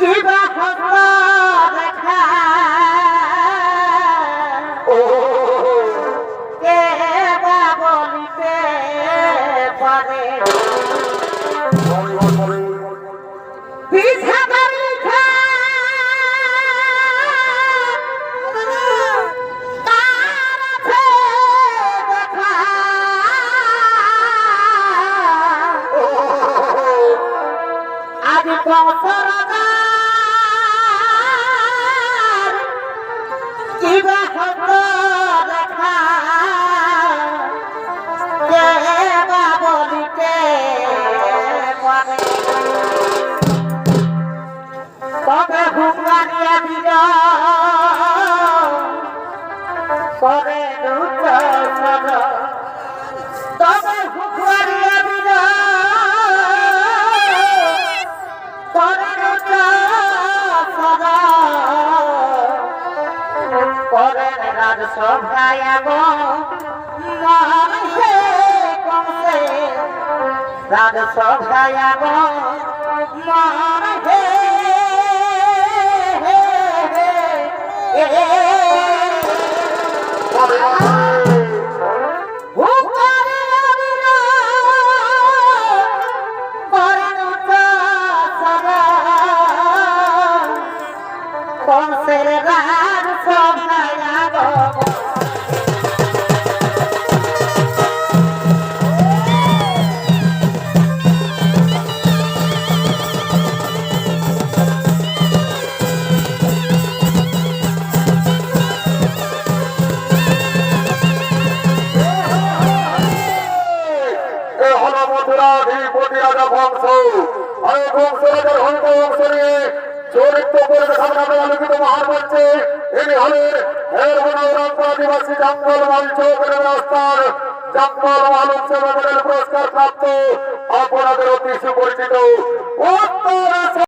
কিবা হত দেখা ও কে বা বলিতে পারে? আজ বছরদার কিবা হত দেখা। কে বলিতে তবে হুঙ্গারিয়া দিল। করে তবে হুঙ্গারিয়া রাজ সভায় গো মারে কমসে রাজ সভায় গো কংসের রাজ সভায় গো হলো মথুরাধিপতি রাজা বংশ। মহান এই মনোরম আদিবাসী জঙ্গল মঞ্চ জঙ্গল মালুক পুরস্কার প্রাপ্ত